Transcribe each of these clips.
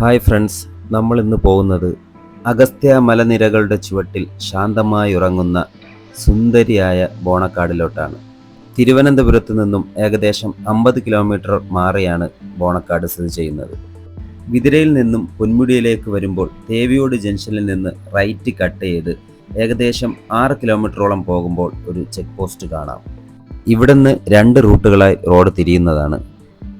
Hi friends നമ്മൾ ഇന്ന് പോകുന്നത് അഗസ്ത്യ മലനിരകളുടെ ചുവട്ടിൽ ശാന്തമായി ഉറങ്ങുന്ന സുന്ദരിയായ ബോണക്കാടിലോട്ടാണ്. തിരുവനന്തപുരത്ത് നിന്നും ഏകദേശം അമ്പത് കിലോമീറ്റർ മാറിയാണ് ബോണക്കാട് സ്ഥിതി ചെയ്യുന്നത്. വിതിരയിൽ നിന്നും പൊന്മുടിയിലേക്ക് വരുമ്പോൾ തേവിയോട് ജംഗ്ഷനിൽ നിന്ന് റൈറ്റ് കട്ട് ചെയ്ത് ഏകദേശം ആറ് കിലോമീറ്ററോളം പോകുമ്പോൾ ഒരു ചെക്ക് പോസ്റ്റ് കാണാം. ഇവിടുന്ന് രണ്ട് റൂട്ടുകളായി റോഡ് തിരിയുന്നതാണ്.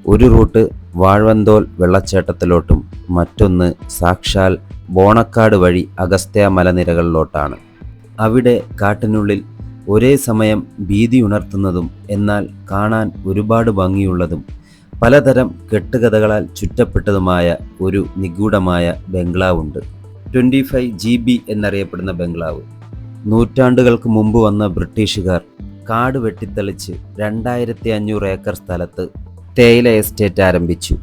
ഒരു റൂട്ട് വാഴവന്തോൽ വെള്ളച്ചാട്ടത്തിലോട്ടും മറ്റൊന്ന് സാക്ഷാൽ ബോണക്കാട് വഴി അഗസ്ത്യ മലനിരകളിലോട്ടാണ്. അവിടെ കാട്ടിനുള്ളിൽ ഒരേ സമയം ഭീതി ഉണർത്തുന്നതും എന്നാൽ കാണാൻ ഒരുപാട് ഭംഗിയുള്ളതും പലതരം കെട്ടുകഥകളാൽ ചുറ്റപ്പെട്ടതുമായ ഒരു നിഗൂഢമായ ബംഗ്ലാവുണ്ട്. ട്വന്റി ഫൈവ് ജി ബി എന്നറിയപ്പെടുന്ന ബംഗ്ലാവ്. നൂറ്റാണ്ടുകൾക്ക് മുമ്പ് വന്ന ബ്രിട്ടീഷുകാർ കാട് വെട്ടിത്തെളിച്ച് രണ്ടായിരത്തി അഞ്ഞൂറ് ഏക്കർ സ്ഥലത്ത് തേയില എസ്റ്റേറ്റ് ആരംഭിച്ചു.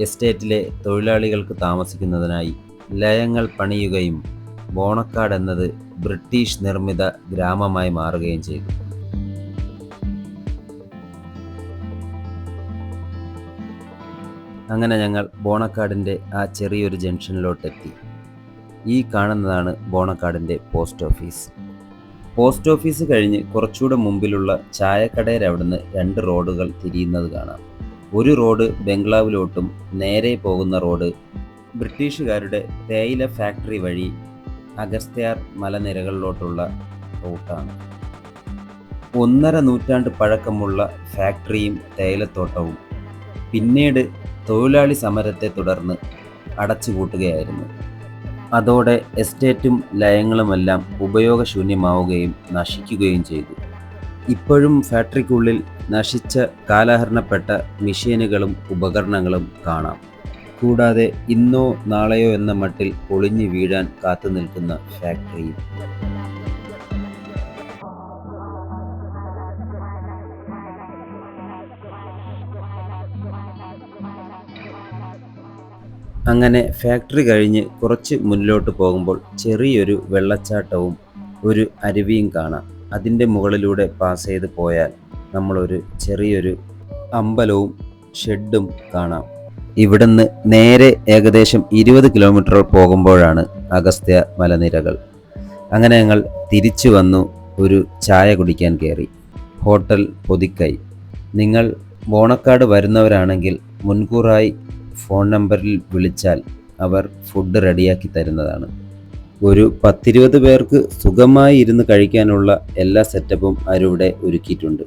എസ്റ്റേറ്റിലെ തൊഴിലാളികൾക്ക് താമസിക്കുന്നതിനായി ലയങ്ങൾ പണിയുകയും ബോണക്കാട് എന്നത് ബ്രിട്ടീഷ് നിർമ്മിത ഗ്രാമമായി മാറുകയും ചെയ്തു. അങ്ങനെ ഞങ്ങൾ ബോണക്കാടിന്റെ ആ ചെറിയൊരു ജംഗ്ഷനിലോട്ടെത്തി. ഈ കാണുന്നതാണ് ബോണക്കാടിന്റെ പോസ്റ്റ് ഓഫീസ്. പോസ്റ്റ് ഓഫീസ് കഴിഞ്ഞ് കുറച്ചുകൂടെ മുമ്പിലുള്ള ചായക്കടയിൽ അവിടുന്ന് രണ്ട് റോഡുകൾ തിരിയുന്നത് കാണാം. ഒരു റോഡ് ബംഗ്ലാവിലോട്ടും നേരെ പോകുന്ന റോഡ് ബ്രിട്ടീഷുകാരുടെ തേയില ഫാക്ടറി വഴി അഗസ്ത്യാർ മലനിരകളിലോട്ടുള്ള റൂട്ടാണ്. ഒന്നര നൂറ്റാണ്ട് പഴക്കമുള്ള ഫാക്ടറിയും തേയിലത്തോട്ടവും പിന്നീട് തൊഴിലാളി സമരത്തെ തുടർന്ന് അടച്ചുപൂട്ടുകയായിരുന്നു. അതോടെ എസ്റ്റേറ്റും ലയങ്ങളുമെല്ലാം ഉപയോഗശൂന്യമാവുകയും നശിക്കുകയും ചെയ്തു. ഇപ്പോഴും ഫാക്ടറിക്കുള്ളിൽ നശിച്ച കാലഹരണപ്പെട്ട മെഷീനുകളും ഉപകരണങ്ങളും കാണാം. കൂടാതെ ഇന്നോ നാളെയോ എന്ന മട്ടിൽ ഒളിഞ്ഞു വീഴാൻ കാത്തു നിൽക്കുന്ന ഫാക്ടറിയും. അങ്ങനെ ഫാക്ടറി കഴിഞ്ഞ് കുറച്ച് മുന്നിലോട്ട് പോകുമ്പോൾ ചെറിയൊരു വെള്ളച്ചാട്ടവും ഒരു അരുവിയും കാണാം. അതിന്റെ മുകളിലൂടെ പാസ് ചെയ്ത് പോയാൽ നമ്മളൊരു ചെറിയൊരു അമ്പലവും ഷെഡും കാണാം. ഇവിടുന്ന് നേരെ ഏകദേശം ഇരുപത് കിലോമീറ്റർ പോകുമ്പോഴാണ് അഗസ്ത്യ മലനിരകൾ. അങ്ങനെ ഞങ്ങൾ തിരിച്ചു വന്നു ഒരു ചായ കുടിക്കാൻ കയറി. ഹോട്ടൽ പൊതിക്കൈ. നിങ്ങൾ ബോണക്കാട് വരുന്നവരാണെങ്കിൽ മുൻകൂറായി ഫോൺ നമ്പറിൽ വിളിച്ചാൽ അവർ ഫുഡ് റെഡിയാക്കി തരുന്നതാണ്. ഒരു പത്തിരുപത് പേർക്ക് സുഖമായി ഇരുന്ന് കഴിക്കാനുള്ള എല്ലാ സെറ്റപ്പും അവരിവിടെ ഒരുക്കിയിട്ടുണ്ട്.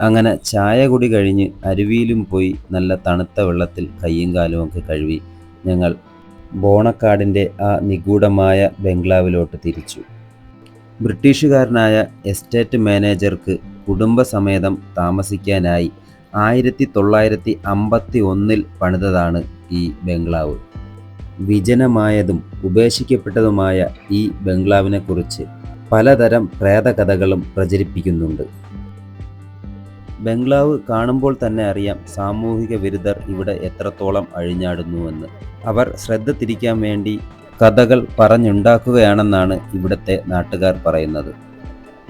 അങ്ങനെ ചായ കുടി കഴിഞ്ഞ് അരുവിയിലും പോയി നല്ല തണുത്ത വെള്ളത്തിൽ കയ്യും കാലും ഒക്കെ കഴുകി ഞങ്ങൾ ബോണക്കാടിന്റെ ആ നിഗൂഢമായ ബംഗ്ലാവിലോട്ട് തിരിച്ചു. ബ്രിട്ടീഷുകാരനായ എസ്റ്റേറ്റ് മാനേജർക്ക് കുടുംബസമേതം താമസിക്കാനായി ആയിരത്തി തൊള്ളായിരത്തി അമ്പത്തി ഒന്നിൽ പണിതതാണ് ഈ ബംഗ്ലാവ്. വിജനമായതും ഉപേക്ഷിക്കപ്പെട്ടതുമായ ഈ ബംഗ്ലാവിനെക്കുറിച്ച് പലതരം പ്രേതകഥകളും പ്രചരിപ്പിക്കുന്നുണ്ട്. ബംഗ്ലാവ് കാണുമ്പോൾ തന്നെ അറിയാം സാമൂഹിക വിരുദ്ധർ ഇവിടെ എത്രത്തോളം അഴിഞ്ഞാടുന്നുവെന്ന്. അവർ ശ്രദ്ധ തിരിക്കാൻ വേണ്ടി കഥകൾ പറഞ്ഞുണ്ടാക്കുകയാണെന്നാണ് ഇവിടുത്തെ നാട്ടുകാർ പറയുന്നത്.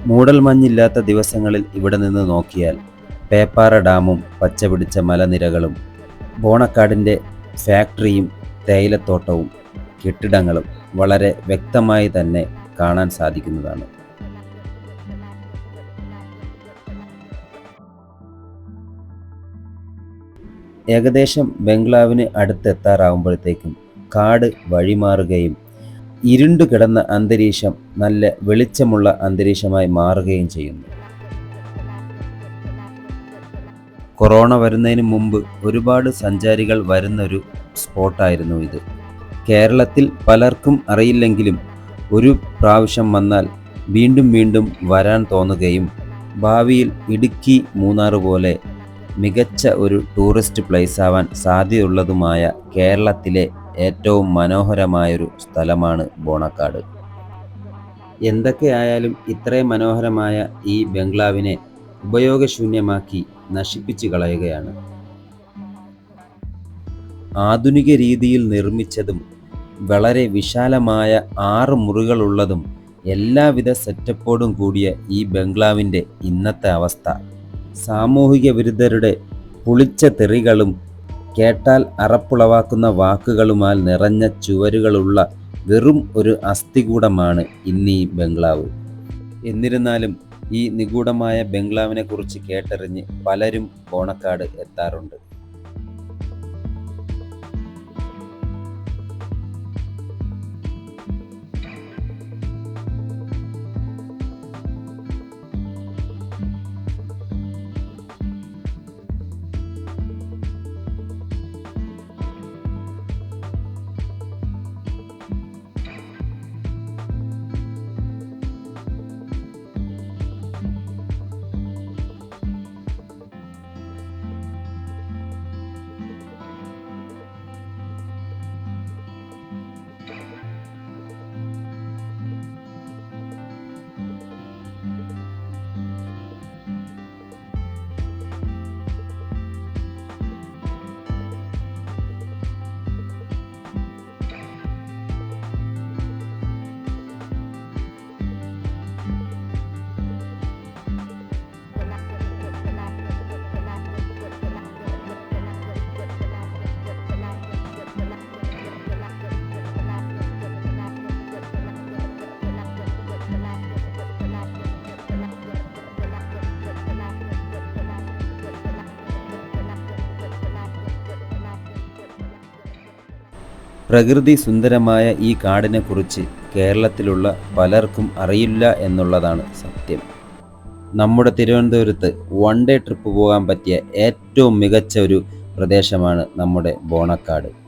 മൂടൽമഞ്ഞില്ലാത്ത ദിവസങ്ങളിൽ ഇവിടെ നിന്ന് നോക്കിയാൽ പേപ്പാറ ഡാമും പച്ചപിടിച്ച മലനിരകളും ബോണക്കാടിന്റെ ഫാക്ടറിയും തേയിലത്തോട്ടവും കെട്ടിടങ്ങളും വളരെ വ്യക്തമായി തന്നെ കാണാൻ സാധിക്കുന്നതാണ്. ഏകദേശം ബംഗ്ലാവിന് അടുത്തെത്താറാവുമ്പോഴത്തേക്കും കാട് വഴിമാറുകയും ഇരുണ്ടു കിടന്ന അന്തരീക്ഷം നല്ല വെളിച്ചമുള്ള അന്തരീക്ഷമായി മാറുകയും ചെയ്യുന്നു. കൊറോണ വരുന്നതിന് മുമ്പ് ഒരുപാട് സഞ്ചാരികൾ വരുന്നൊരു സ്പോട്ടായിരുന്നു ഇത്. കേരളത്തിൽ പലർക്കും അറിയില്ലെങ്കിലും ഒരു പ്രാവശ്യം വന്നാൽ വീണ്ടും വീണ്ടും വരാൻ തോന്നുകയും ഭാവിയിൽ ഇടുക്കി മൂന്നാർ പോലെ മികച്ച ഒരു ടൂറിസ്റ്റ് പ്ലേസ് ആവാൻ സാധ്യതയുള്ളതുമായ കേരളത്തിലെ ഏറ്റവും മനോഹരമായൊരു സ്ഥലമാണ് ബോണക്കാട്. എന്തൊക്കെയായാലും ഇത്രയും മനോഹരമായ ഈ ബംഗ്ലാവിനെ ഉപയോഗശൂന്യമാക്കി നശിപ്പിച്ചു കളയുകയാണ്. ആധുനിക രീതിയിൽ നിർമ്മിച്ചതും വളരെ വിശാലമായ ആറ് മുറികളുള്ളതും എല്ലാവിധ സെറ്റപ്പോടും കൂടിയ ഈ ബംഗ്ലാവിന്റെ ഇന്നത്തെ അവസ്ഥ. സാമൂഹിക വിരുദ്ധരുടെ പുളിച്ച തെറികളും കേട്ടാൽ അറപ്പുളവാക്കുന്ന വാക്കുകളുമാൽ നിറഞ്ഞ ചുവരുകളുള്ള വെറും ഒരു അസ്ഥികൂടമാണ് ഇന്നീ ബംഗ്ലാവ്. എന്നിരുന്നാലും ഈ നിഗൂഢമായ ബംഗ്ലാവിനെക്കുറിച്ച് കേട്ടറിഞ്ഞ് പലരും ഓണക്കാട് എത്താറുണ്ട്. പ്രകൃതി സുന്ദരമായ ഈ കാടിനെക്കുറിച്ച് കേരളത്തിലുള്ള പലർക്കും അറിയില്ല എന്നുള്ളതാണ് സത്യം. നമ്മുടെ തിരുവനന്തപുരത്ത് വൺ ഡേ ട്രിപ്പ് പോകാൻ പറ്റിയ ഏറ്റവും മികച്ച ഒരു പ്രദേശമാണ് നമ്മുടെ ബോണക്കാട്.